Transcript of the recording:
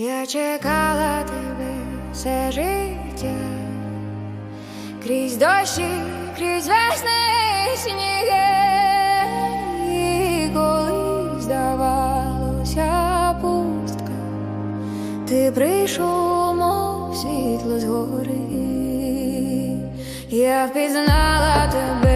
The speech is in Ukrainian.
Я чекала тебе все життя, крізь дощі, крізь весни сніги, і коли здавалося пустка, ти прийшов, мов світло згори, я впізнала тебе.